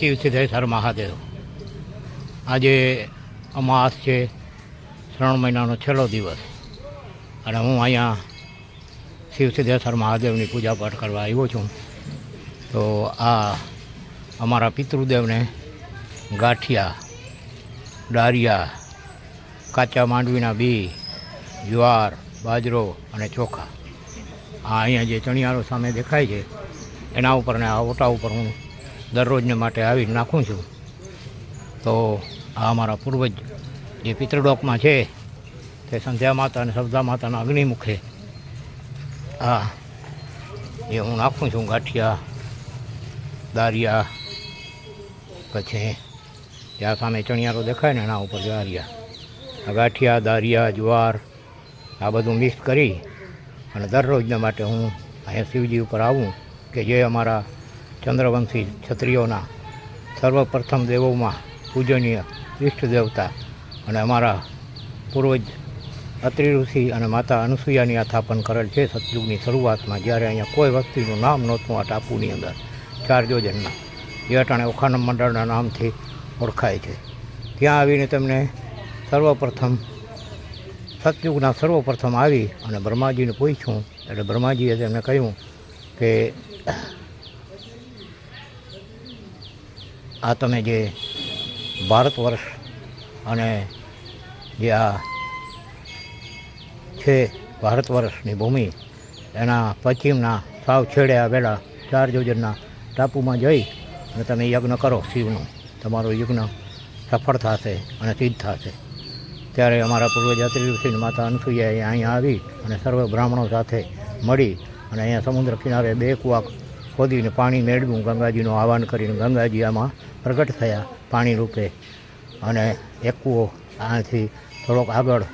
શિવ સિદ્ધેશ્વર મહાદેવ. આજે અમાસ છે, શ્રાવણ મહિનાનો છેલ્લો દિવસ. અને હું અહીંયા શિવ સિદ્ધેશ્વર મહાદેવની પૂજા પાઠ કરવા આવ્યો છું. તો આ અમારા પિતૃદેવને ગાંઠિયા ડારિયા કાચા માંડવીના બી, જુવાર, બાજરો અને ચોખા. આ અહીંયા જે ચણિયારો સામે દેખાય છે, એના ઉપર ને આ ઓટા ઉપર હું દરરોજને માટે આવી નાખું છું. તો આ અમારા પૂર્વજ જે પિતૃડોકમાં છે, તે સંધ્યા માતા અને શબ્દા માતાના અગ્નિમુખે આ એ હું નાખું છું, ગાંઠિયા, દારિયા, પછી ત્યાં સામે ચણિયારો દેખાય ને એના ઉપર દારિયા. આ ગાંઠિયા, દારિયા, જુવાર, આ બધું મિક્સ કરી અને દરરોજના માટે હું અહીંયા શિવજી ઉપર આવું કે જે અમારા ચંદ્રવંશી ક્ષત્રિયોના સર્વપ્રથમ દેવોમાં પૂજનીય ઈષ્ટ દેવતા અને અમારા પૂર્વજ અત્રિ ઋષિ અને માતા અનુસૂયાની આ સ્થાપન કરેલ છે. સતયુગની શરૂઆતમાં જ્યારે અહીંયા કોઈ વસ્તીનું નામ નહોતું આ ટાપુની અંદર. ચાર યોજનના જે અટાણે ઓખાનમ મંડળના નામથી ઓળખાય છે. ત્યાં આવીને તેમને સર્વપ્રથમ સતયુગના સર્વપ્રથમ આવી અને બ્રહ્માજીને પૂછ્યું. એટલે બ્રહ્માજીએ તેમને કહ્યું કે આ તમે જે ભારત વર્ષ અને જે આ છે ભારત વર્ષની ભૂમિ, એના પશ્ચિમના સાવ છેડે આવેલા ચાર યોજનના ટાપુમાં જઈ અને તમે યજ્ઞ કરો શિવનું. તમારો યજ્ઞ સફળ થશે અને સિદ્ધ થશે. ત્યારે અમારા પૂર્વજ અત્રિ ઋષિની માતા અનસૂયાએ અહીંયા આવી અને સર્વ બ્રાહ્મણો સાથે મળી અને અહીંયા સમુદ્ર કિનારે બે કૂવા ખોદીને પાણી મેળવ્યું, ગંગાજીનું આહવાન કરીને ગંગાજી આમાં પ્રગટ થયા પાણી રૂપે. અને એક કૂવો આથી થોડોક આગળ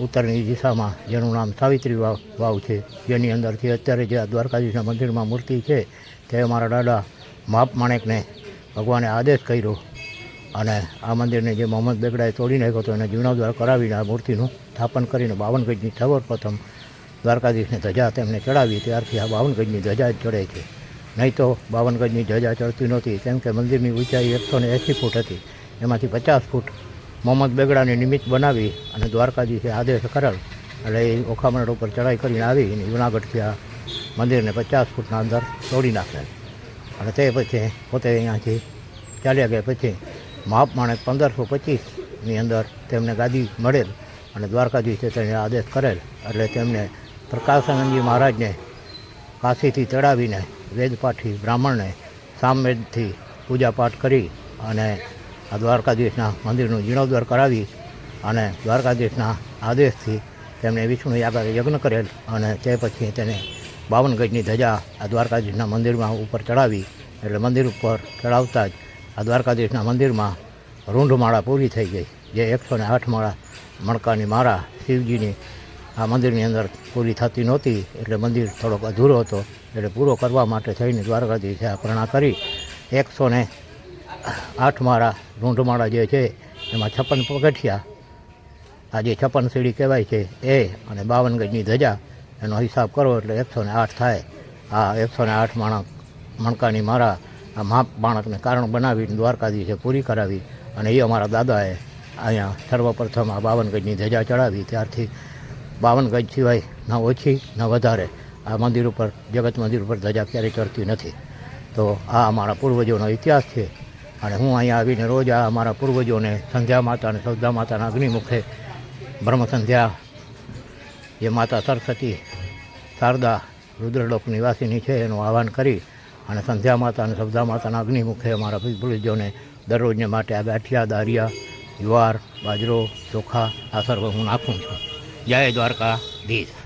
ઉત્તરની દિશામાં જેનું નામ સાવિત્રી વાવ વાવ છે, જેની અંદરથી અત્યારે જે આ દ્વારકાધીશના મંદિરમાં મૂર્તિ છે, તે અમારા દાદા માપ માણેકને ભગવાને આદેશ કર્યો. અને આ મંદિરને જે મોહમ્મદ બેગડાએ તોડી નાખ્યો હતો, એને જીર્ણોદ્ધાર કરાવીને આ મૂર્તિનું સ્થાપન કરીને બાવન ગજની સર્વપ્રથમ દ્વારકાધીશને ધજા તેમને ચડાવી, ત્યારથી આ બાવન ગજની ધજા જ ચડે છે. નહીં તો બાવન ગજની ધજા ચડતી નહોતી. કેમ કે મંદિરની ઊંચાઈ એકસો ને એંસી ફૂટ હતી. એમાંથી પચાસ ફૂટ મોહમ્મદ બેગડાને નિમિત્ત બનાવી અને દ્વારકાજીથી આદેશ કરેલ. એટલે એ ઓખામણ ઉપર ચડાઈ કરીને આવી અને જુનાગઢથી આ મંદિરને પચાસ ફૂટના અંદર તોડી નાખેલ અને તે પછી પોતે અહીંયાથી ચાલ્યા ગયા. પછી માપ માણેક પંદરસો પચીસની અંદર તેમને ગાદી મળેલ અને દ્વારકાધીશે તેને આદેશ કરેલ. એટલે તેમને પ્રકાશાનંદજી મહારાજને કાશીથી ચડાવીને વેદપાઠી બ્રાહ્મણને સામવેદથી પૂજાપાઠ કરી અને આ દ્વારકાધીશના મંદિરનું જીર્ણોદ્ધાર કરાવી અને દ્વારકાધીશના આદેશથી તેમણે વિષ્ણુ યાગા યજ્ઞ કરેલ અને તે પછી તેને બાવન ગજની ધજા આ દ્વારકાધીશના મંદિરમાં ઉપર ચડાવી એટલે મંદિર ઉપર ચડાવતા જ આ દ્વારકાધીશના મંદિરમાં રૂંઢમાળા પૂરી થઈ ગઈ, જે એકસો ને આઠ માળા મણકાની માળા શિવજીની આ મંદિરની અંદર પૂરી થતી નહોતી એટલે મંદિર થોડોક અધૂરો હતો. એટલે પૂરો કરવા માટે થઈને દ્વારકાધીશે આ પ્રણા કરી એકસો ને આઠ માળા રૂંઢમાળા જે છે, એમાં છપ્પન પગથિયા, આ જે છપ્પન સીડી કહેવાય છે, એ અને બાવન ગજની ધજા, એનો હિસાબ કરો એટલે એકસો ને આઠ થાય. આ એકસો ને આઠ માણક મણકાની મારા, આ માપ બાણકને કારણ બનાવી દ્વારકાધીશે પૂરી કરાવી અને એ અમારા દાદાએ અહીંયા સર્વપ્રથમ આ બાવન ગજની ધજા ચડાવી. ત્યારથી બાવન ગજ સિવાય ન ઓછી, ન વધારે. આ મંદિર ઉપર, જગત મંદિર ઉપર ધજા ક્યારેય ચડતી નથી. તો આ અમારા પૂર્વજોનો ઇતિહાસ છે. અને હું અહીંયા આવીને રોજ આ અમારા પૂર્વજોને સંધ્યા માતા અને સૌદા માતાના અગ્નિમુખે બ્રહ્મ સંધ્યા, જે માતા સરસ્વતી, શારદા, રુદ્રલોક નિવાસીની છે, એનું આહવાન કરી અને સંધ્યા માતા અને સૌદા માતાના અગ્નિમુખે અમારા પૂર્વજોને દરરોજને માટે આ ગાંઠિયા, દારિયા, જુવાર, બાજરો, ચોખા, આ સર્વ હું નાખું છું. જય દ્વારકાધીશ.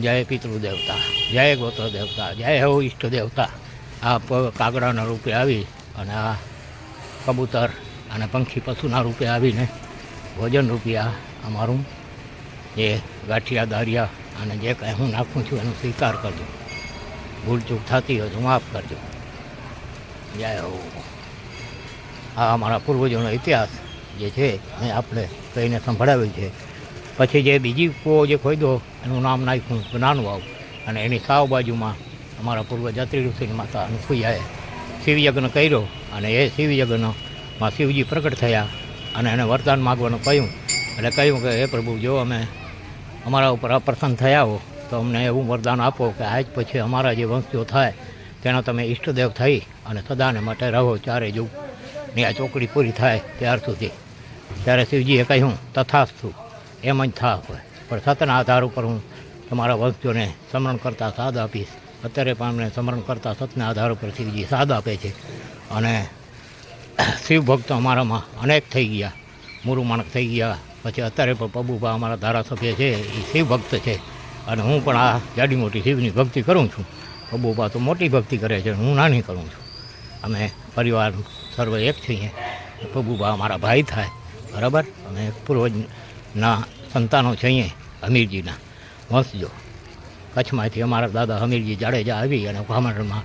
જય પિતૃદેવતા, જય ગોત્ર દેવતા જય હો ઈષ્ટ દેવતા આ કાગડાના રૂપે આવી અને આ કબૂતર અને પંખી પશુના રૂપે આવીને ભોજન રૂપિયા અમારું જે ગાંઠિયા દારિયા અને જે કાંઈ હું નાખું છું એનો સ્વીકાર કરજો. ભૂલચૂક થતી હોય તો માફ કરજો. જય હો. આ અમારા પૂર્વજોનો ઇતિહાસ જે છે, એ આપણે કહીને સંભળાવ્યું છે. પછી જે બીજી કૂવો જે ખોદ્યો એનું નામ નાખ્યું જ્ઞાન વાવ અને એની સાવ બાજુમાં અમારા પૂર્વ જાત્રી ઋષિની માતા અનુસુયાએ શિવયજ્ઞ કર્યો અને એ શિવયજ્ઞમાં શિવજી પ્રગટ થયા અને એને વરદાન માગવાનું કહ્યું. એટલે કહ્યું કે, હે પ્રભુ, જો અમે અમારા ઉપર અપ્રસન્ન થયા હો, તો અમને એવું વરદાન આપો કે આજ પછી અમારા જે વંશજો થાય, તેના તમે ઈષ્ટદેવ થઈ અને સદાને માટે રહો ચારે જુ. ની આ ચોકડી પૂરી થાય ત્યાર સુધી. ત્યારે શિવજીએ કહ્યું, તથાસ્તુ. એમ જ થા હોય. પણ સતના આધાર ઉપર હું તમારા વંશજોને સ્મરણ કરતાં સાદ આપીશ. અત્યારે પણ અમને સ્મરણ કરતાં સતના આધાર ઉપર શિવજી સાદ આપે છે. અને શિવ ભક્તો અમારામાં અનેક થઈ ગયા. મૂરું માણક થઈ ગયા. પછી અત્યારે પણ પબુભા અમારા ધારાસભ્ય છે, એ શિવ ભક્ત છે. અને હું પણ આ જાડી મોટી શિવની ભક્તિ કરું છું. પબુભા તો મોટી ભક્તિ કરે છે, હું નાની કરું છું. અમે પરિવાર સર્વ એક છીએ. પબુભા અમારા ભાઈ થાય. બરાબર? અમે પૂર્વજના સંતાનો છે અહીંયા હમીરજીના વંશજો કચ્છમાંથી અમારા દાદા હમીરજી જાડેજા આવી અને ગામડામાં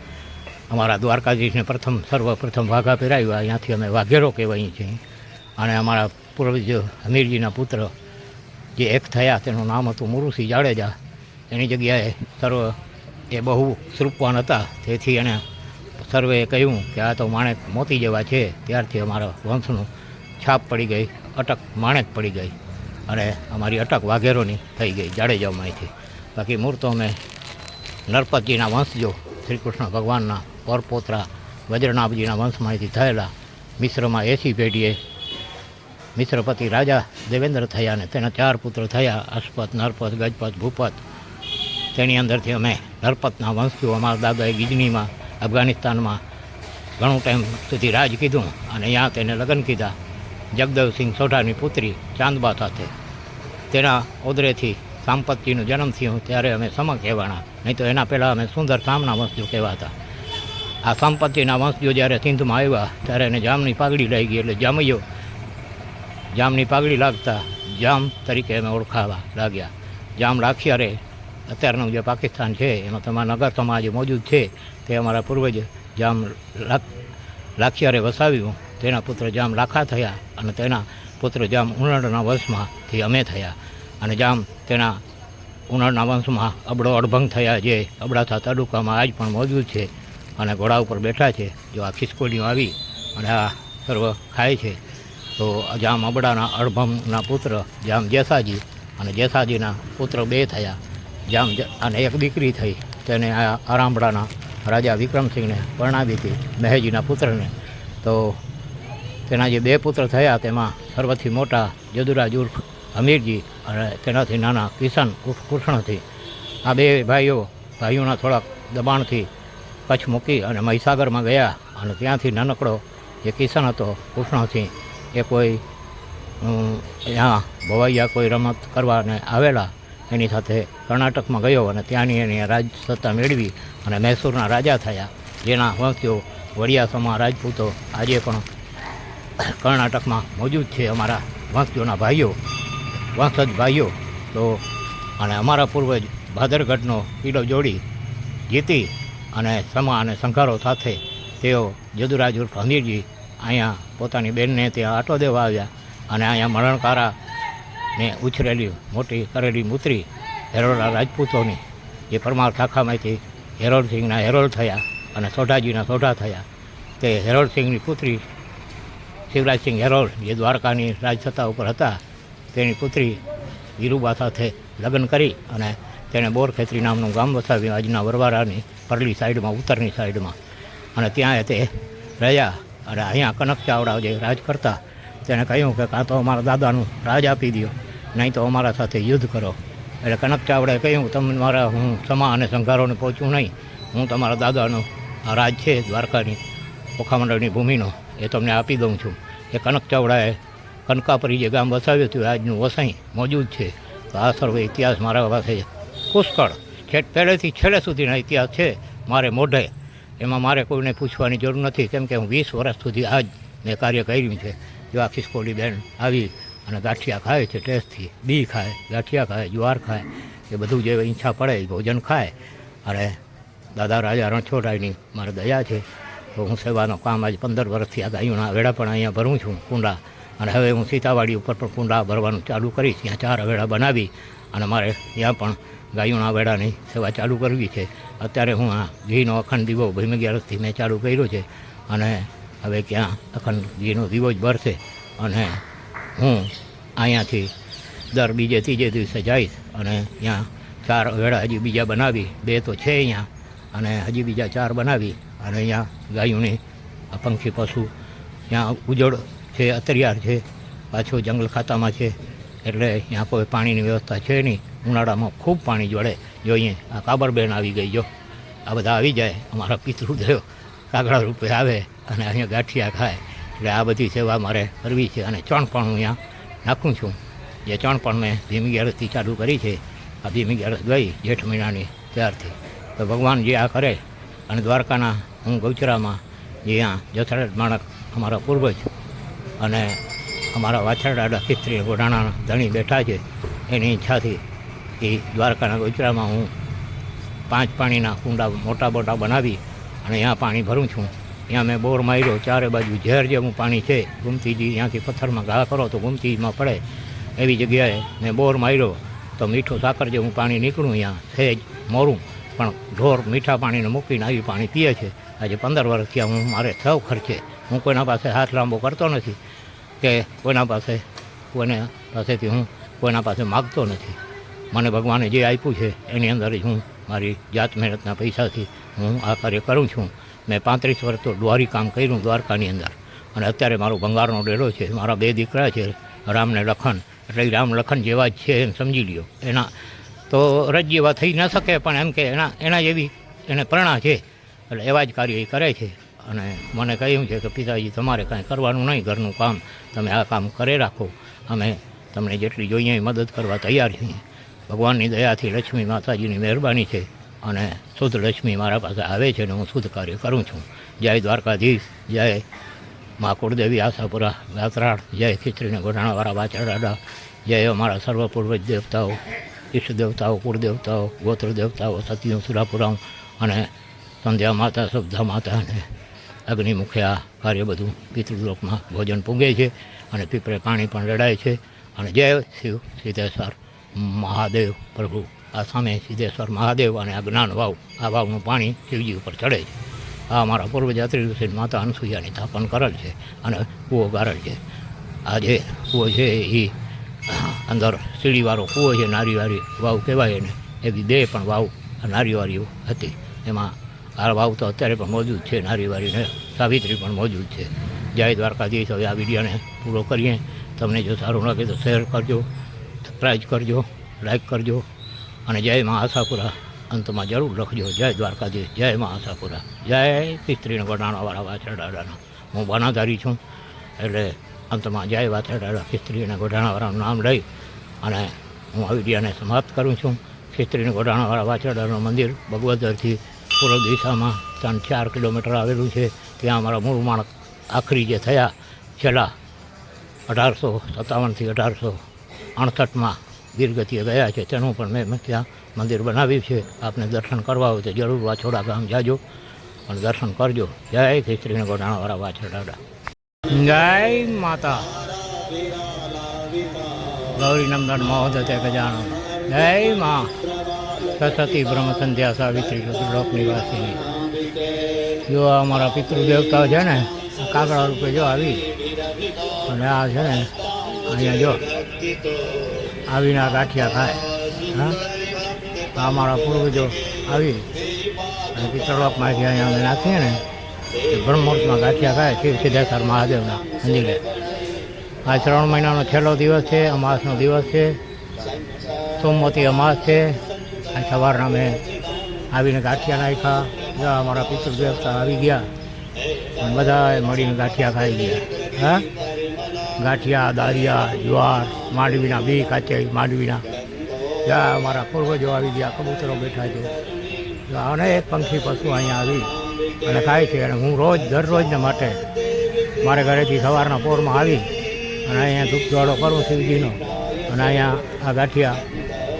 અમારા દ્વારકાધીશને પ્રથમ, સર્વપ્રથમ વાઘા પહેરાવ્યા અહીંયાથી અમે વાઘેરો કહેવાય છીએ. અને અમારા પૂર્વજ હમીરજીના પુત્ર જે એક થયા, તેનું નામ હતું મુરુસિંહ જાડેજા. એની જગ્યાએ સર્વ, એ બહુ શ્રુપવાન હતા. તેથી એને સર્વે કહ્યું કે આ તો માણેક મોતી જેવા છે. ત્યારથી અમારા વંશનું છાપ પડી ગઈ, અટક માણેક પડી ગઈ. અને અમારી અટક વાઘેરોની થઈ ગઈ જાડેજામાંથી બાકી મૂળ અમે નરપતજીના વંશજો શ્રી કૃષ્ણ ભગવાનના પરપોતરા, વજ્રનાભજીના વંશમાંથી થયેલા મિશ્રમાં એસી પેઢીએ મિશ્રપતિ રાજા દેવેન્દ્ર થયા અને તેના ચાર પુત્ર થયા અશ્પત નરપત ગજપત ભૂપત તેની અંદરથી અમે નરપતના વંશજો અમારા દાદાએ ગિજનીમાં, અફઘાનિસ્તાનમાં ઘણું ટાઈમ સુધી રાજ કીધું અને ત્યાં તેને લગ્ન કીધા. જગદેવસિંહ સોઢાની પુત્રી ચાંદબા સાથે. તેના ઓદરેથી સાંપત્તિનો જન્મ થયો ત્યારે અમે સમ કહેવાના નહીં તો એના પહેલાં અમે સુંદર સામના વંશજો કહેવાતા આ સંપત્તિના વંશજો જ્યારે સિંધમાં આવ્યા, ત્યારે એને જામની પાઘડી લઈ ગઈ એટલે જામૈયો જામની પાઘડી લાગતા જામ તરીકે અમે ઓળખાવા લાગ્યા. જામ રાખ્યા રે અત્યારનું જે પાકિસ્તાન છે, એમાં તમારા નગર સમાજ મોજૂદ છે, તે અમારા પૂર્વજ જામ લાખ લાખિયારે વસાવ્યું. તેના પુત્ર જામ લાખા થયા અને તેના પુત્ર જામ ઉનાળના વંશમાંથી અમે થયા. અને જામ તેના ઉનાળના વંશમાં અબડો અડભંગ થયા જે અબડાસા તાલુકામાં આજ પણ મોજૂદ છે અને ઘોડા ઉપર બેઠા છે. જો આ ખિસકોડીઓ આવી અને આ સર્વ ખાય છે, તો જામ અબડાના અડભમના પુત્ર જામ જેસાજી અને જેસાજીના પુત્ર બે થયા. જામ અને એક દીકરી થઈ. તેને આ આરામડાના રાજા વિક્રમસિંહને પરણાવી હતી, મહેજીના પુત્રને. તો તેના જે બે પુત્ર થયા, તેમાં સર્વથી મોટા જદુરાજ ઉર્ફ હમીરજી અને તેનાથી નાના ઉર્ફ કૃષ્ણથી. આ બે ભાઈઓ ભાઈઓના થોડાક દબાણથી કચ્છ મૂકી અને મહીસાગરમાં ગયા અને ત્યાંથી નાનકડો જે કિશન હતો, કૃષ્ણથી, એ કોઈ ત્યાં ભવાઈયા કોઈ રમત કરવાને આવેલા, એની સાથે કર્ણાટકમાં ગયો અને ત્યાંની એની રાજ સત્તા મેળવી અને મૈસૂરના રાજા થયા, જેના વંશીઓ વડિયાસમાં રાજપૂતો આજે પણ કર્ણાટકમાં મોજૂદ છે અમારા વંશજોના ભાઈઓ વંશજ ભાઈઓ. તો અને અમારા પૂર્વજ ભાદરગઢનો કિલ્લો જોડી જીતી અને સમા અને સંઘારો સાથે તેઓ જદુરાજ ઉર્ફ હમીરજી અહીંયા પોતાની બેનને ત્યાં આટો દેવા આવ્યા અને અહીંયા મરણકારા ને ઉછરેલી મોટી કરેલી મૂત્રી હેરોળા રાજપૂતોની, જે પરમાર શાખામાંથી હેરોળસિંહના હેરોળ થયા અને સોઢાજીના સોઢા થયા. તે હેરોળસિંહની પુત્રી શિવરાજસિંહ હેરોલ જે દ્વારકાની રાજસત્તા ઉપર હતા, તેની પુત્રી ગીરુબા સાથે લગ્ન કરી અને તેણે બોરખેત્રી નામનું ગામ વસાવ્યું આજના વરવારાની પરલી સાઈડમાં, ઉત્તરની સાઈડમાં. અને ત્યાં તે રહ્યા અને અહીંયા કનક ચાવડા જે રાજ કરતા, તેણે કહ્યું કે કાં તો અમારા દાદાનું રાજ આપી દો નહીં તો અમારા સાથે યુદ્ધ કરો. એટલે કનક ચાવડાએ કહ્યું, તમે મારા, હું સમા અને સંઘારોને પહોંચું નહીં. હું તમારા દાદાનો આ રાજ છે દ્વારકાની ઓખામંડળની ભૂમિનો એ તમને આપી દઉં છું. એ કનક ચાવડાએ કનકાપરી જે ગામ વસાવ્યું હતું, આજનું વસાઈ, મોજૂદ છે. તો આ સર્વે ઇતિહાસ મારા પાસે પુષ્કળ. છેટ પહેલેથી છેલ્લે સુધીના ઇતિહાસ છે, મારે મોઢે. એમાં મારે કોઈને પૂછવાની જરૂર નથી, કેમ કે હું વીસ વર્ષ સુધી આ જ મેં કાર્ય કર્યું છે. જો આખી સ્કોલી બેન આવી અને ગાંઠિયા ખાય છે, ટેસ્ટથી, બી ખાય, ગાંઠિયા ખાય, જુવાર ખાય, એ બધું જે ઈચ્છા પડે ભોજન ખાય. અને દાદા રાજા રણછોડરાયની મારે દયા છે. તો હું સેવાનું કામ આજ પંદર વર્ષથી આ ગાયોના વેડા પણ અહીંયા ભરું છું કુંડા. અને હવે હું સીતાવાડી ઉપર પણ કુંડા ભરવાનું ચાલુ કરીશ. ત્યાં ચાર વેડા બનાવી અને મારે ત્યાં પણ ગાયોના વેડાની સેવા ચાલુ કરવી છે. અત્યારે હું આ ઘીનો અખંડ દીવો ભીમ અગિયારસથી મેં ચાલુ કર્યો છે અને હવે ક્યાં અખંડ ઘીનો દીવો જ ભરશે. અને હું અહીંયાથી દર બીજે ત્રીજે દિવસે જઈશ અને ત્યાં ચાર વેળા હજી બીજા બનાવી. બે તો છે અહીંયા અને હજી બીજા ચાર બનાવી. અને અહીંયા ગાયોની, આ પંખી પશુ ત્યાં ઉજળ છે, અત્રિયાર છે, પાછો જંગલ ખાતામાં છે, એટલે ત્યાં કોઈ પાણીની વ્યવસ્થા છે નહીં. ઉનાળામાં ખૂબ પાણી જોડે. જોઈએ આ કાબરબેન આવી ગઈ, જો. આ બધા આવી જાય, અમારા પિતૃદયો કાગડા રૂપે આવે અને અહીંયા ગાંઠિયા ખાય. એટલે આ બધી સેવા મારે કરવી છે અને ચણપણ હું અહીંયા નાખું છું. જે ચણપણ મેં ધીમી ગેરસથી ચાલુ કરી છે. આ ધીમી ગેરસ ગઈ, જેઠ મહિનાની ત્યારથી. તો ભગવાન જે આ કરે અને દ્વારકાના હું ગૌચરામાં જે અહીંયા જથાડ માણક અમારા પૂર્વજ અને અમારા વાછરડાડા ખિસ્ત્રી ગોડાણાના ધણી બેઠા છે, એની ઈચ્છાથી એ દ્વારકાના ગોચરામાં હું પાંચ પાણીના કુંડા મોટા મોટા બનાવી અને અહીંયા પાણી ભરું છું. ત્યાં મેં બોર માર્યો, ચારે બાજુ ઝેર જેવું પાણી છે. ગુમતીજી ત્યાંથી પથ્થરમાં ઘા કરો તો ગુમતીમાં પડે. એવી જગ્યાએ મેં બોર માર્યો તો મીઠું સાકર જેવું પાણી નીકળું અહીંયા સહેજ મોરું. પણ ઢોર મીઠા પાણીને મૂકીને આવી પાણી પીએ છે. આજે પંદર વર્ષ થયા હું, મારે સૌ ખર્ચે. હું કોઈના પાસે હાથ લાંબો કરતો નથી કે કોઈના પાસે, કોઈને પાસેથી હું કોઈના પાસે માગતો નથી. મને ભગવાને જે આપ્યું છે, એની અંદર જ હું મારી જાત મહેનતના પૈસાથી હું આ કાર્ય કરું છું. મેં પાંત્રીસ વર્ષ તો દ્વારી કામ કર્યું દ્વારકાની અંદર. અને અત્યારે મારો ભંગારનો ડેરો છે. મારા બે દીકરા છે, રામને લખન. એટલે રામ લખન જેવા જ છે એમ સમજી લ્યો. એના તો રજ જેવા થઈ ન શકે, પણ એમ કે એના એના જેવી એને પ્રણા છે. એટલે એવા જ કાર્ય એ કરે છે. અને મને કહ્યું છે કે, પિતાજી, તમારે કાંઈ કરવાનું નહીં, ઘરનું કામ તમે આ કામ કરે રાખો. અમે તમને જેટલી જોઈએ મદદ કરવા તૈયાર છીએ. ભગવાનની દયાથી લક્ષ્મી માતાજીની મહેરબાની છે અને શુદ્ધ લક્ષ્મી મારા પાસે આવે છે અને હું શુદ્ધ કાર્ય કરું છું. જય દ્વારકાધીશ, જય મા કુળદેવી આશાપુરા ગાત્રાળ જય ખીચડીને ગોઢાણાવાળા વાચરડાડા જય અમારા સર્વ પૂર્વજ દેવતાઓ ઈષ્ટ દેવતાઓ કુળદેવતાઓ ગોત્ર દેવતાઓ સતીનું સુરાપુરાઓ અને સંધ્યા માતા શુદ્ધા માતા અને અગ્નિમુખે આ કાર્ય બધું પિતૃલોકમાં ભોજન પૂગે છે અને પીપળે પાણી પણ રેડાય છે. અને જય શિવ સિદ્ધેશ્વર મહાદેવ પ્રભુ. આ સામે સિદ્ધેશ્વર મહાદેવ અને આ જ્ઞાન વાવ, આ વાવનું પાણી શિવજી ઉપર ચડે છે. આ અમારા પૂર્વજાત્રી ઋષિ માતા અનસુયાની સ્થાપન કરેલ છે અને કૂવો ગારેલ છે. આ જે કૂવો છે એ અંદર સીડીવાળો કૂવો છે, નારીવાળી વાવ કહેવાય એને. એવી બે પણ વાવ નારીવાળીઓ હતી. એમાં આ વાવ તો અત્યારે પણ મોજૂદ છે, નારીવાળીને સાવિત્રી પણ મોજૂદ છે. જય દ્વારકાધીશ, હવે આ વિડીયોને પૂરો કરીએ. તમને જો સારું લાગે તો શેર કરજો સબસ્ક્રાઈબ કરજો લાઈક કરજો. અને જય મા આશાપુરા, અંતમાં જરૂર લખજો, જય દ્વારકાધીશ, જય મા આશાપુરા. જય ખિસ્ત્રીને વડાણાવાળા વાછરડાડાનો હું બનાધારી છું, એટલે અંતમાં જય વાછરડાડા ખિસ્ત્રી અને ગોઢાણાવાળાનું નામ લઈ અને હું આ વિડીયાને સમાપ્ત કરું છું. ખિસ્ત્રીના ગોઢાણાવાળા વાછરડાનું મંદિર ભગવદરથી પૂર્વ દિશામાં ત્રણ ચાર કિલોમીટર આવેલું છે. ત્યાં અમારા મૂળ માણસ આખરી જે થયા, છેલ્લા અઢારસો સત્તાવનથી અઢારસો અડસઠમાં ગીરગતિએ ગયા છે. તેનું પણ મેં ત્યાં મંદિર બનાવ્યું છે. આપને દર્શન કરવા હોય તો જરૂર વાછોડા ગામ જાજો. અને દર્શન કરજો. જય ખિસ્ત્રીને ગોઢાણાવાળા વાછરડાડા જય માતા. ગૌરી નંદન મહોદય ગજાનો જય મા. સરસ્વતી બ્રહ્મ સંધ્યા સાવિત્રી લોક નિવાસીની. જો અમારા પિતૃદેવતાઓ છે ને કાગડા રૂપે જો આવી, અને આ છે ને, અહીંયા જો, આવીને આ ગાંઠિયા ખાય. હા? અમારા પૂર્વજો આવી, અને પિતૃલોકમાંથી અહીંયા અમે નાખીએ ને એ બ્રહ્મોત્સવમાં ગાંઠિયા ખાય શિવ સિદ્ધેશ્વર મહાદેવના મંદિરે. આ શ્રાવણ મહિનાનો છેલ્લો દિવસ છે, અમાસનો દિવસ છે, સોમવતી અમાસ છે. આ સવારના મેં આવીને ગાંઠિયા નાખ્યા. અમારા પિતૃદેવતા આવી ગયા અને બધાએ મળીને ગાંઠિયા ખાઈ ગયા. હા? ગાંઠિયા, દારિયા, જુવાર, માંડવીના બી કાચે માંડવીના. જ્યાં અમારા પૂર્વજો આવી ગયા, કબૂતરો બેઠા છે. અને અનેક પંખી પશુ અહીંયા આવી. અને ખાય છે અને હું રોજ, દરરોજને માટે મારે ઘરેથી સવારના પોરમાં આવી અને અહીંયા ધૂપ જોડો કરું શિવજીનો અને અહીંયા આ ગાંઠિયા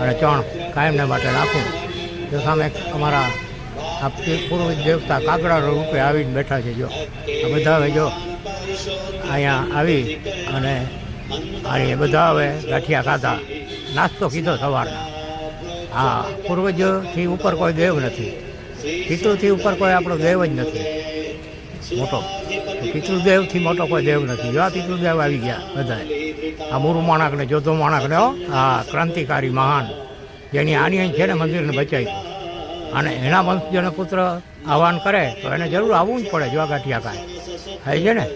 અને ચણ કાયમને માટે નાખું તો સામે અમારા આ પૂર્વ દેવતા કાગડા રૂપે આવીને બેઠા છે જો. આ બધા હવે જો અહીંયા આવી અને અને બધા હવે ગાંઠિયા ખાધા. નાસ્તો કીધો સવારના. હા, પૂર્વજથી ઉપર કોઈ દેવ નથી. પિતૃથી ઉપર કોઈ આપણો દેવ જ નથી. મોટો. પિતૃદેવથી મોટો કોઈ દેવ નથી. જો આ પિતૃદેવ આવી ગયા બધાએ આ મુરુ માણકને, જોધો માણકને, હા. ક્રાંતિકારી મહાન. જેની આની અહીં છે ને મંદિરને બચાવી અને એના વંશજોને પુત્ર આહવાન કરે, તો એને જરૂર આવવું જ પડે જો આ ગાંઠિયા કાંઈ. થાય છે ને?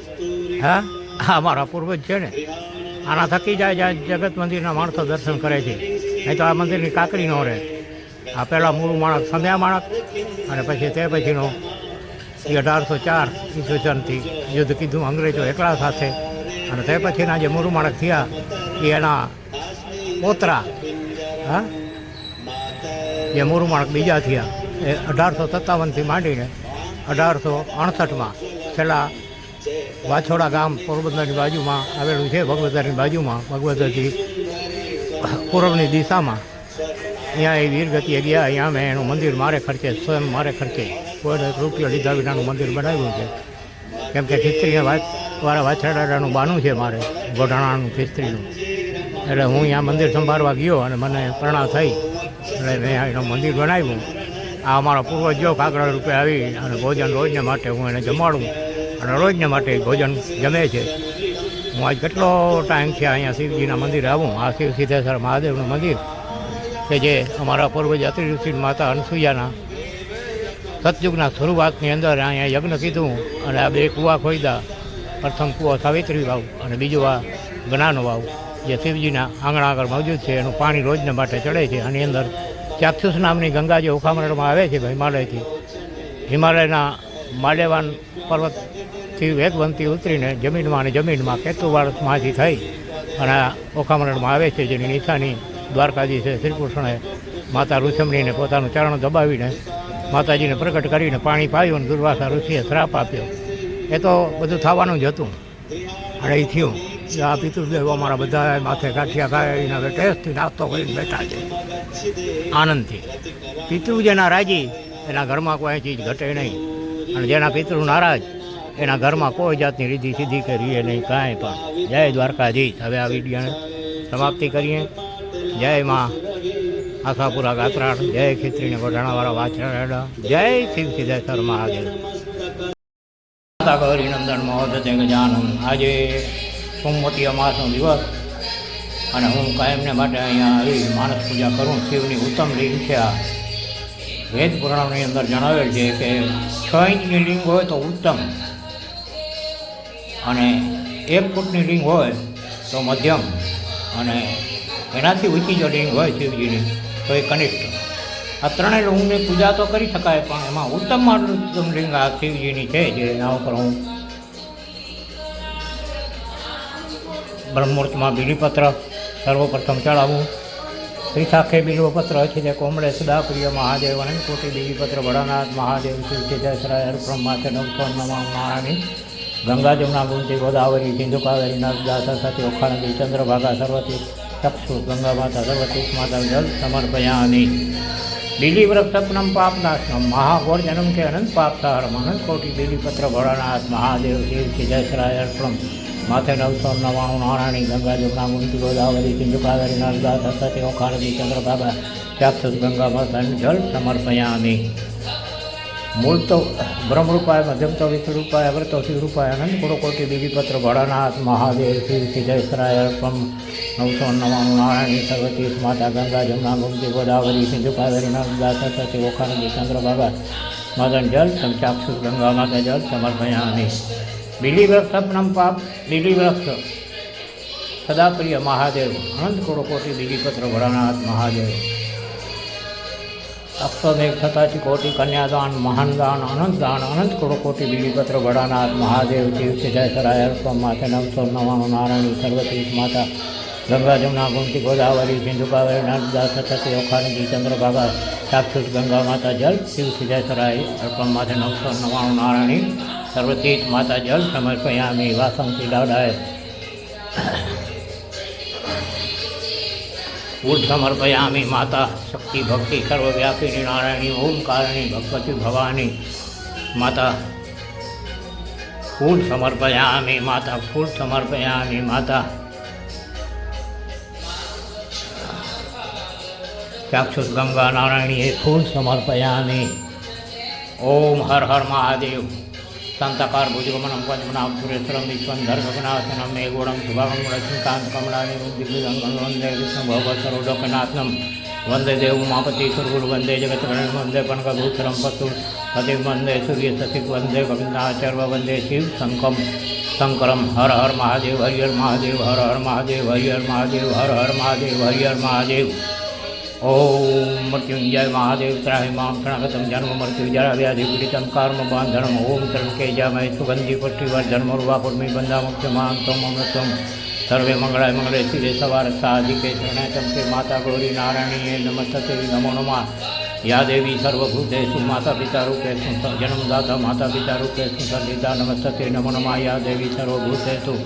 હા? આ અમારા પૂર્વજ છે ને? આના થકી જાય, જ્યાં જગત મંદિરના માણસો દર્શન કરે છે. નહીં તો આ મંદિરની કાકડી ન રહે. આ પહેલાં મૂળ માણસ, સંધ્યા માણસ, અને પછી તે પછીનો એ અઢારસો ચાર ઈસવીસનથી યુદ્ધ કીધું અંગ્રેજો એકલા સાથે. અને તે પછીના જે મૂળ માણસ થયા એ એના પોતરા, હા? જે મૂળ માણસ બીજા થયા, એ અઢારસો સત્તાવનથી માંડીને અઢારસો અડસઠમાં છેલ્લા વાછોડા ગામ પોરબંદરની બાજુમાં આવેલું છે ભગવદરની બાજુમાં ભગવદરથી પૂર્વની દિશામાં. અહીંયા એ વીરગતિએ ગયા અહીંયા મેં એનું મંદિર મારે ખર્ચે, સ્વયં મારે ખર્ચે. એક રૂપિયો લીધા વિનાનું મંદિર બનાવ્યું છે. કેમ કે ખિસ્ત્રીને વાળા વાછરડાનું બાનું છે મારે, ગોઢાણાનું ખિસ્ત્રીનું એટલે હું અહીંયા મંદિર સંભાળવા ગયો અને મને પ્રણા થઈ. એટલે મેં એનું મંદિર બનાવ્યું. આ અમારા પૂર્વજો કાગડા રૂપે આવી અને ભોજન રોજને માટે હું એને જમાડું. અને રોજને માટે ભોજન જમે છે. હું આજ કેટલો ટાઈમ છે અહીંયા શિવજીના મંદિરે આવું. આ શિવ સિદ્ધેશ્વર મહાદેવનું મંદિર. કે જે અમારા પૂર્વજ અતિઋષિ માતા અનસુયાના સતયુગના શરૂઆતની અંદર અહીંયા યજ્ઞ કીધું અને આ બે કૂવા ખોઈદા પ્રથમ કૂવો સાવિત્રી વાવ અને બીજું આ જ્ઞાન વાવ, જે શિવજીના આંગણા આગળ મોજૂદ છે. એનું પાણી રોજને માટે ચડે છે. આની અંદર ચાક્ષુષ નામની ગંગા જે ઓખામરણમાં આવે છે હિમાલયથી. હિમાલયના માલેવાન પર્વતથી વેગવંતી ઉતરીને જમીનમાં અને જમીનમાં કેતુવાળમાંથી થઈ અને ઓખામરણમાં આવે છે, જેની નિશાની દ્વારકાજી છે, શ્રીકૃષ્ણએ માતા ઋષમણીને પોતાનું ચરણ દબાવીને માતાજીને પ્રગટ કરીને પાણી પાયું અને દુર્વાસા ઋષિએ શ્રાપ આપ્યો. એ તો બધું થવાનું જ હતું. અને એ થયું. આ પિતૃદેવ અમારા બધા માથે ગાંઠિયા ખાય હવે ટેસ્ટથી નાસ્તો કરીને બેઠા છે. આનંદથી. પિતૃ જેના રાજી, એના ઘરમાં કોઈ ચીજ ઘટે નહીં. અને જેના પિતૃ નારાજ, એના ઘરમાં કોઈ જાતની રીધી સીધી કે રીએ નહીં, કાંઈ પણ. જય દ્વારકાધીશ. હવે આ વિડીયાને સમાપ્તિ કરીએ. જય માં આશાપુરા ગાત્રાળ, જય ખીત્રીને ગોઢાણાવાળા વાછરડા, જય શિવ સિદ્ધેશ્વર મહાદેવ. માતા ગૌરી નંદન મહોદય ગજાનંદ આજે સોમવતી અમાસનો દિવસ અને હું કાયમને માટે અહીંયા આવી માનસ પૂજા કરું, શિવની ઉત્તમ લિંગ છે આ. વેદ પુરાણની અંદર જણાવેલ છે કે છ ઇંચની લિંગ હોય તો ઉત્તમ અને એક ફૂટની લિંગ હોય તો મધ્યમ અને એનાથી ઊંચી જો લિંગ હોય શિવજીની, તો એ કનિષ્ઠ આ ત્રણેય લિંગની પૂજા તો કરી શકાય, પણ એમાં ઉત્તમ ઉત્તમ લિંગ આ શિવજીની છે, જે એના ઉપર હું બ્રહ્મુહૂર્તમાં બીલીપત્ર સર્વપ્રથમ ચડાવવું ત્રિશાખે છે અખિલે કોમળે સદા પ્રિય મહાદેવ અનંત કોટી બીલીપત્ર ભડાનાથ મહાદેવ શિવ સિદ્ધેશ્વરાય અર્પણ માથે નવસો નમા મહારાણી. ગંગા જમુના ગુમતી ગોદાવરી સિંધુ કાવેરી નર્મદા, સરસ્વતી, ઓખાણદી, ચંદ્રભાગા, સર્વતી ચક્ષુ ગંગા માતા સર્વતી માતા જલ સમર્પયાની બીજી વ્રત સપનમ પાપનાશનમ મહાઘોર જન્મ કે અનંત પાપ સારમ અનંત કોટી બીલીપત્ર ભોળાનાથ મહાદેવ શિવ સિદ્ધેશ્વરાય અર્પણ માથે નવસો નવાણું નારાયણી ગંગા જમના ગુમતી ગોદાવરી સિંધુ કાવેરી નર્મદા સરસ્વતી ઓખાણદી ચંદ્રભાગા ચક્ષુ ગંગા માતા જલ સમર્પયામિ મૂળ તો બ્રહ્મરૂપાય મધ્યમ તો વિષ્ણુરૂપાય અગ્રતો શિવરૂપાય અનંત ગુરુ કોટી બીજીપત્ર ભોળાનાથ મહાદેવ શિવ સિદ્ધેશ્વરાય અર્પમ નવસો નવ્વાણું નારાયણી સર્વતીર્થ માતા ગંગા જમુના ગુમતી ગોદાવરી સિંધુ કાવેરી નર્મદા સરસ્વતી ઓખાનદી ચંદ્રભાગા મદન જલ સંચાક્ષુ ગંગા માતા જલ સમર્પયામિ બીલી વૃક્ષ સપનમ પાપ બીલી વૃક્ષ સદાપ્રિય મહાદેવ અનંત કરોડો કોટી બીજીપત્ર ભોળાનાથ મહાદેવ અક્ષમેઘ થતાથી કોટી કન્યાદાન, મહાનદાન, અનંતદાન, અનંત કરોડો કોટી બીલીપત્ર ભડાનાથ મહાદેવ શિવ સિદ્ધેશ્વરાય અર્પમ માથે નવસો નવાણું નારાયણ સર્વતીર્થ માતા ગંગા જમુના ગુમતી ગોદાવરી સિંધુ કાવેરી નર્મદા સતતી ઓખાનદી ચંદ્રભાગા, ચાક્ષુષ ગંગા માતા જલ શિવ સરાય અર્પમ માથે નવસો નવાણું નારાયણી, સર્વતીર્થ માતા જલ, સમર્પયામી, વાસંતી દાડાય ફૂલ સમર્પયામી માતા શક્તિ ભક્તિ સર્વવ્યાપિની નારાયણી ઓમકારણી ભગવતી ભવાની માતા ફૂલ સમર્પયામી માતા ફૂલ સમર્પયામી માતા ચાક્ષુષ ગંગા નારાયણી એ ફૂલ સમર્પયામી ઓમ હર હર મહાદેવ શાંતાકાર ભુજગમનમ પદ્મનાભ સુરેશ્વરમ વિશ્વંધર ગગનાથનમ મેઘોડમ શુભાગમ લક્ષ્મીકાંત કમલાની દિગ્વિજંગમ વંદે વિષ્ણુ ભગવત સર્વલોકનાથનમ વંદે દેવ ઉમાપતિ સુરગુરુ વંદે જગતગણ વંદે પનકભૂષરમ પતુ પતિ વંદે સૂર્ય સસિક વંદે ગોવિંદાચર્વ વંદે શિવ શંકમ શંકરમ હર હર મહાદેવ હરિહર મહાદેવ હર હર મહાદેવ હરિહર મહાદેવ ઓમ મૃત્યુંજય મહાદેવ ત્રાહી મામ પ્રાગતમ જન્મ મૃત્યુ જરા વ્યાધિ પીડિતમ કર્મ બાંધણમ ઓમ ત્રણકે જામય સુગંધી પુષ્ટિવર્ધન મુર્વાપુર્મી બંધામુક્ત મામ તમ અમૃતમ સર્વે મંગળાય મંગળે શિવે સવાર સાધિકે શરણાચમ તે માતા ગૌરી નારાયણીએ નમસ્તે નમો નમા યા દેવી સર્વભૂતેશુ માતા પિતા રૂપેષુ જન્મદાતા માતા પિતા રૂપેષુ સંગીતા નમસ્તે નમો નમા યા દેવી સર્વભૂતેશુ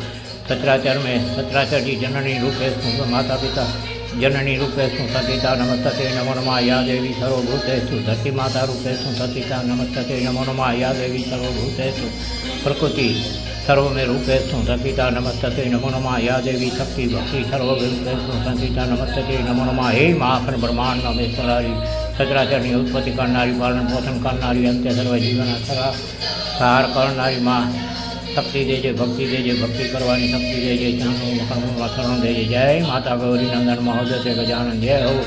સચરાચર મેં સચરાચરજી જનની રૂપેષુ માતા પિતા જનની રૂપે શું સતીતા નમસ્તે નમો નમઃ યા સર્વભૂતેશું ધરતી માતા રૂપે શું સતીતા નમસ્તે નમો નમઃ યા સર્વભૂતેશું પ્રકૃતિ સર્વમે રૂપે શું સતીતા નમસ્તે નમો નમઃ યા દેવી શક્તિ ભક્તિ સર્વમે શું સતીતા નમસ્તે નમો નમઃ હે મહાખંડ બ્રહ્માંડ અમેશ્વરારી સચરાચરની ઉત્પત્તિ કરનારી પાલન પોષણ કરનારી અંત્ય સર્વ જીવન સહાર કરનારી માં શક્તિ દેજે, ભક્તિ દેજે, ભક્તિ કરવાની શક્તિ દેજે જાનું કર્મમાં શરણ દેજે. જય માતા ગૌરી નંદન મહોદય ગજાનંદ જય હો.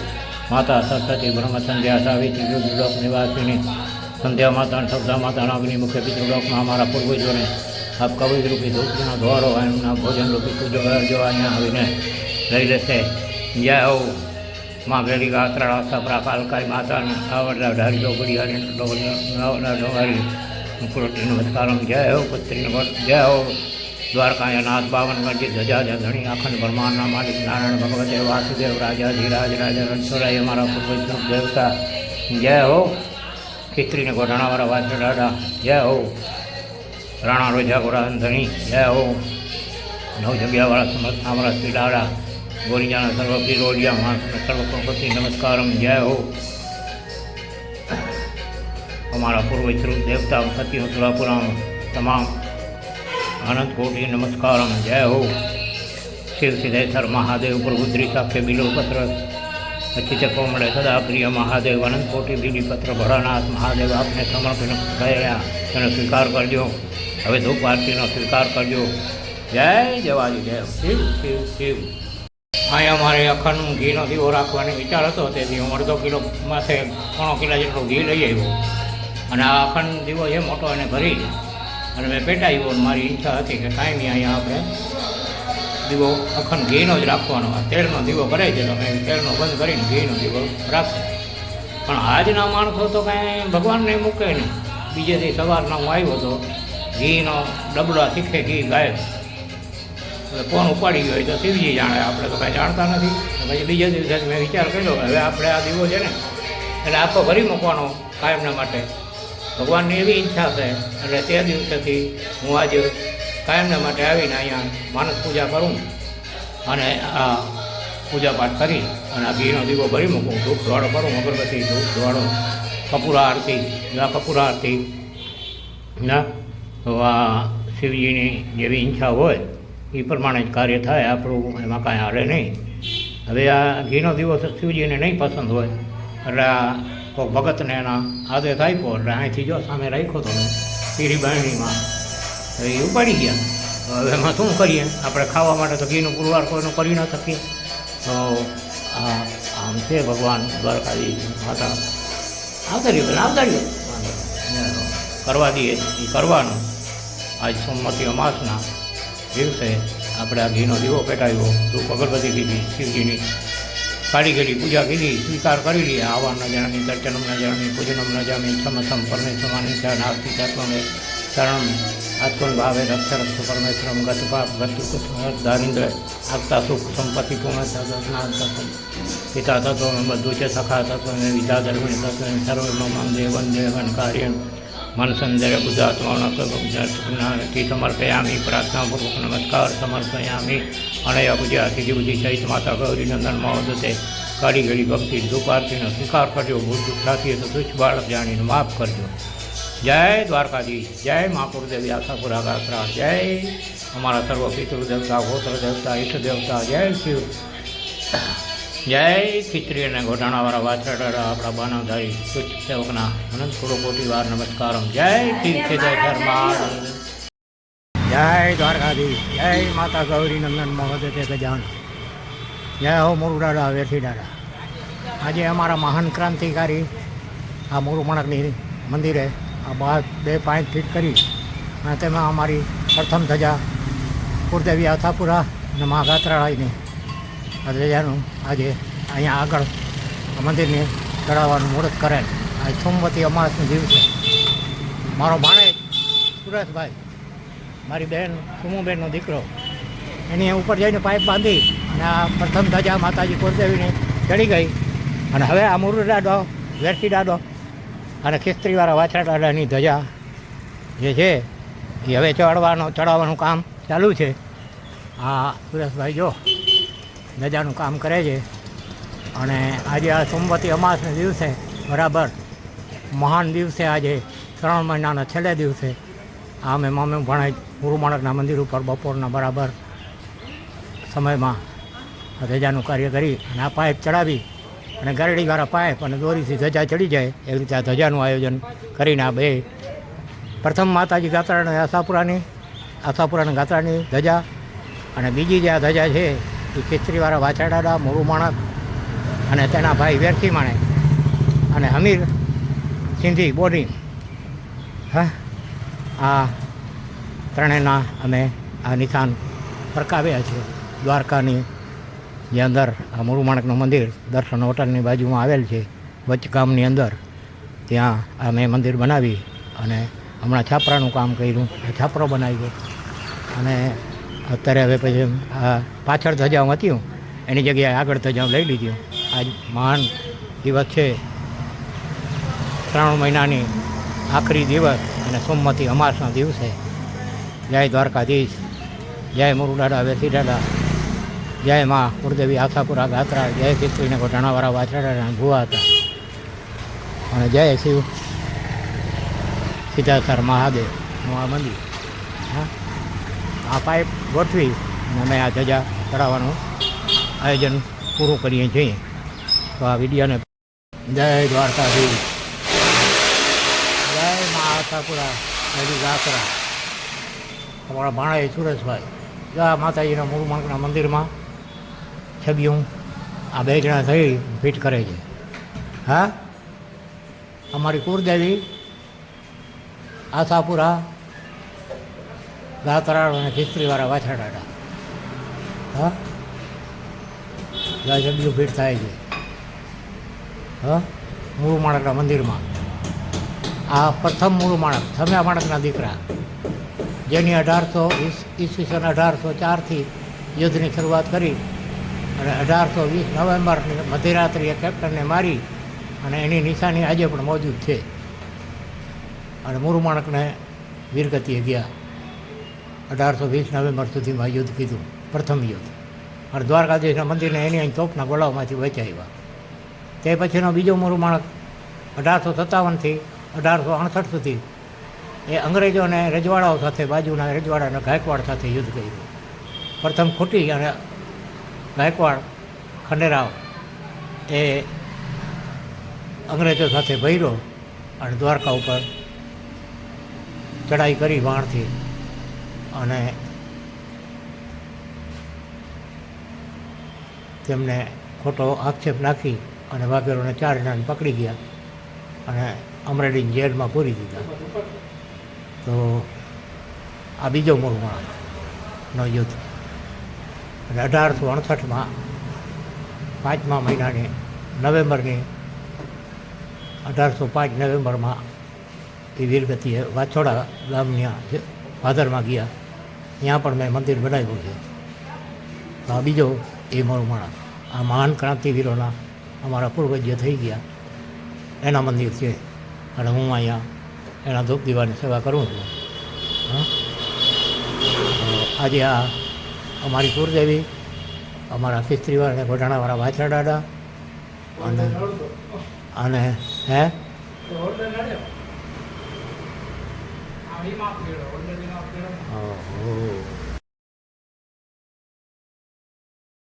માતા સરસ્વતી બ્રહ્મ સંધ્યા, સાવિત્રી રુદ્રલોક નિવાસિની સંધ્યા માતા અને સબદા માતાના અગ્નિ મુખ્ય પિતૃલોકમાં અમારા પૂર્વજોને આપ કવિ રૂપી ધૂપના દ્વારો એમના ભોજન રૂપી પૂજો કરજો અહીંયા આવીને લઈ લેશે. જય હો. માં ભેરી ગાત્રા સપરા કાલકાઈ માતાને આવડલા ઢારી ડોગરી હરી ડોગરી મુકુરટી નમસ્કારમ જય હો પુત્રી જય હો દ્વારકાયા નાથ બાવનગઢ ધજા ધણી અખંડ બ્રહ્માંડના માલિક નારાયણ ભગવતે વાસુદેવ રાજા ધીરાજ રાજા રણછોડાઈ અમારા પૂર્વજ દેવતા જય હો ખીત્રીને ગોઢાણાવાળા વાસણ દાદા જય હો રાણા રોજા ગોરા ધણી જય હો નવ જગ્યાવાળા સમર્થ અમારા શ્રી દાદા ગોરિયાના સર્વ પીરોડિયા મહાત્મા સર્વ પ્રપતિ નમસ્કારમ જય હો અમારા પૂર્વ સ્વરૂપ દેવતા સતી સુરાપુરામ તમામ અનંત કોટી નમસ્કાર જય હો. શિવ સિદ્ધેશ્વર મહાદેવ પ્રભુદ્રી સાખ્ય બિલોપત્ર પછી કોમળે સદા પ્રિય મહાદેવ, અનંત કોટી બિલીપત્ર, ભોળાનાથ મહાદેવ, આપને સમર્પિત થયેલા તેનો સ્વીકાર કરજો. હવે ધૂપ આરતીનો સ્વીકાર કરજો. જય જવાજી જય શિવ શિવ શિવ. અહીંયા અમારે અખંડ ઘીનો દીવો રાખવાનો વિચાર હતો. તેથી હું અડધો કિલો માથે પોણો કિલો જેટલું ઘી લઈ આવ્યો. અને આ અખંડ દીવો છે, મોટો એને ભરી. અને મેં પેટાવ્યો મારી ઈચ્છા હતી કે કાંઈ નહીં અહીંયા આપણે દીવો અખંડ ઘીનો જ રાખવાનો. તેલનો દીવો છે તો મેં તેલનો બંધ કરીને ઘીનો દીવો રાખો. પણ આજના માણસો તો કાંઈ ભગવાનને મૂકે નહીં. બીજેથી સવારના હું આવ્યો તો ઘીનો ડબડા શીખે, ઘી ગાયબ હવે કોણ ઉપાડી ગયો તો શિવજી જાણે, આપણે તો કાંઈ જાણતા નથી. પછી બીજા દિવસે મેં વિચાર કર્યો, હવે આપણે આ દીવો છે ને, એટલે આખો ભરી મૂકવાનો કાયમના માટે. ભગવાનની એવી ઈચ્છા છે. એટલે તે દિવસેથી હું આજે કાયમના માટે આવીને અહીંયા માનસ પૂજા કરું અને આ પૂજા પાઠ કરી અને આ ઘીનો દીવો ભરી મૂકું. ધૂપ ધોવાડો કરું, અગરબત્તી, ધૂપ ધોવાડો, કપૂરા આરતી આ કપૂરા આરતી. ના, તો આ શિવજીની જેવી ઈચ્છા હોય એ પ્રમાણે જ કાર્ય થાય, આપણું એમાં કાંઈ હારે નહીં. હવે આ ઘીનો દિવસ શિવજીને નહીં પસંદ હોય. એટલે આ કોઈક ભગતને એના આદેશ આપ્યો એટલે અહીંથી જો સામે રાખ્યો તો પીરી બારણીમાં તો એ ઉપાડી ગયા. હવે એમાં શું કરીએ? આપણે ખાવા માટે તો ઘીનું પુરવાર કોઈનું કરી ન શકીએ. તો આ આમ છે ભગવાન દ્વારકાજી માતા. આવતા પણ પેલા આવતા રહ્યો વાંધો કરવા દઈએ, એ કરવાનું. આજ સોમવતી અમાસના દિવસે આપણે આ ઘીનો દીવો પેટાવ્યો. ધૂપ અગરબત્તી કીધી શિવજીની ગયેલી પૂજા કીધી, સ્વીકાર કરી લઈએ. આવા ન જાણી દર્શનમ ન જાણી પૂજનમ ન જામી સમસમ પરમેશ્વરની નાસ્તિ તત્વમે શરણ આત્મન ભાવે રક્ષ રક્ષ પરમેશ્વરમ ગત પાપ, ગત દારિન્દ્ર આગતા સુખ, સંપત્તિ પૂર્ણ સદના પિતા તત્વ બધું છે, સખા તત્વ વિધા ધર્મિણી તત્વ સર્વ મમ દેવન દેવન કાર્ય મન સંજય બુદ્ધાત્માથી સમર્પયામી, પ્રાર્થનાપૂર્વક નમસ્કાર, સમર્પયામી. અનયા પૂજા સીધી બુદ્ધિ સહિત માતા ગૌરી નંદન મહોદતે કાળી ગળી ભક્તિ ધૂપારતીનો સ્વીકાર કરજો ભૂલ ચૂક થતી તો તુચ્છ બાળક જાણીને માફ કરજો જય દ્વારકાધીશ જય મહાપુરદેવી આશાપુરા ગાત્રા જય અમારા સર્વ પિતૃ દેવતા ગોત્ર દેવતા ઈષ્ટ દેવતા જય શિવ જય ખીચડી અને ઘોટાણાવાળા વાછરડા આપણા બાનાધારી તુચ્છ સેવકના અનંત કરોડ કોટી વાર નમસ્કારમ જય શ્રી જય મહારાજ જય દ્વારકાધી જય માતા ગૌરી નંદન મહોદય તે ગજાન જય હો મુરુડાડા વેઠી દાડા આજે અમારા મહાન ક્રાંતિકારી આ મુરુમણકની મંદિરે આ બાર બે પાંચ ફીટ કરી અને તેમાં અમારી પ્રથમ ધજા કુરદેવી આથાપુરા અને મા ગાત્રાળાની આ ધજાનું આજે અહીંયા આગળ મંદિરને ચડાવવાનું મુહૂર્ત કરેલ. આ સોમવતી જીવ છે. મારો ભાણેજ સુરેશભાઈ મારી બહેન સુમુબેનનો દીકરો. એની ઉપર જઈને પાઇપ બાંધી અને આ પ્રથમ ધજા માતાજી કુળદેવીને ચડી ગઈ. અને હવે આ મુરુ ડાડો વેરસી ડાડો અને ખિસ્ત્રીવાળા વાછરા દાદાની ધજા જે છે, એ હવે ચડવાનો, ચડાવવાનું કામ ચાલુ છે. આ સુરેશભાઈ જો ધજાનું કામ કરે છે. અને આજે આ સોમવતી અમાસના દિવસે બરાબર મહાન દિવસે આજે શ્રાવણ મહિનાના છેલ્લે દિવસે આ અમે ભણાય ભણાઈ ગુરુમાણકના મંદિર ઉપર બપોરના બરાબર સમયમાં ધજાનું કાર્ય કરી અને આ પાઇપ ચડાવી અને ગરડીવાળા પાઇપ અને દોરીથી ધજા ચડી જાય એવી રીતે આ ધજાનું આયોજન કરીને આ બે પ્રથમ માતાજી ગાત્રાની આશાપુરાની આશાપુરાની ગાત્રાની ધજા અને બીજી જે આ ધજા છે એ ખેતરીવાળા વાછાડાડા મોરું માણક અને તેના ભાઈ વેરથી માણે અને હમીર સિંધી બોડી હા? આ ત્રણેયના અમે આ નિશાન ફરકાવ્યા છે. દ્વારકાની જે અંદર આ મોરું મંદિર દર્શન હોટલની બાજુમાં આવેલ છે વચ્ચ અંદર. ત્યાં અમે મંદિર બનાવી અને હમણાં છાપરાનું કામ કર્યું છાપરો બનાવ્યો. અને અત્યારે હવે પછી આ પાછળ ધજાઓ હતી એની જગ્યાએ આગળ ધજાઓ લઈ લીધી. આજ મહાન દિવસ છે. ત્રણ મહિનાની આખરી દિવસ અને સોમવતી અમાસના દિવસે જય દ્વારકાધીશ. જય મુરુડાડા વેસીડાડા. જય મા કુળદેવી આશાપુરા ગાત્રા. જય ખીચડીને ઘોટાણાવાળા વાછરાડા ભુવા હતા. અને જય શિવ. સિદ્ધાસર મહાદેવનું આ મંદિર. હા. આ પાઇપ ગોઠવી અને અમે આ ધજા ચડાવવાનું આયોજન પૂરું કરીએ છીએ. તો આ વિડીયોને જય દ્વારકાધીશ. આશાપુરા નદી ગાત્રા અમારા ભાણા સુરેશભાઈ. જા માતાજીના મૂળ માણકના મંદિરમાં. છબીઓ આ બે જણા થઈ ફિટ કરે છે. હા? અમારી કુળદેવી, આશાપુરા, ગાતરાળ અને ખીસ્ત્રીવાળા વાછરડાડા હા? જય છબીઓ ફિટ થાય છે. હા? મૂળ માણકના મંદિરમાં. આ પ્રથમ મૂળ માણક થમ્યા માણકના દીકરા, જેની અઢારસો ઈસવીસન અઢારસો ચારથી યુદ્ધની શરૂઆત કરી અને અઢારસો વીસ નવેમ્બરની મધ્યરાત્રિએ કેપ્ટનને મારી અને એની નિશાની આજે પણ મોજૂદ છે. અને મુરુમાણકને માણકને વીરગતિએ ગયા. અઢારસો વીસ નવેમ્બર સુધીમાં યુદ્ધ કીધું, પ્રથમ યુદ્ધ. અને દ્વારકાધીશના મંદિરને એની અહીં તોપના ગોળાઓમાંથી વચાવ્યા તે પછીનો બીજો મુરુમાણક માણક અઢારસો સત્તાવનથી અઢારસો અડસઠ સુધી એ અંગ્રેજો અને રજવાડાઓ સાથે, બાજુના રજવાડા અને ગાયકવાડ સાથે યુદ્ધ કર્યું. પ્રથમ ખૂટી અને ગાયકવાડ ખંડેરાવ એ અંગ્રેજો સાથે ભૈરો અને દ્વારકા ઉપર ચડાઈ કરી વાણથી અને તેમને ખોટો આક્ષેપ નાખી અને વાઘેરોને ચાર જણાને પકડી ગયા. અને અમરેલીની જેલમાં પૂરી દીધા. તો આ બીજો મૂળમાં યુદ્ધ અને અઢારસો અડસઠમાં પાંચમા મહિનાની નવેમ્બરની, અઢારસો પાંચ નવેમ્બરમાં એ વીરગતિએ વાછોડા ગામની ભાદરમાં ગયા, ત્યાં પણ મેં મંદિર બનાવ્યું છે. તો આ બીજો એ મારો માણસ, આ મહાન ક્રાંતિવીરોના અમારા પૂર્વજ્ય થઈ ગયા. એના મંદિર છે. અને હું અહીંયા એના ધૂપ દીવાની સેવા કરું છું. આજે આ અમારી કુરદેવી અમારા ખિસ્ત્રીવાળા અને ઘોટાણાવાળા વાછરા દાદા અને અને હે? ઓહો.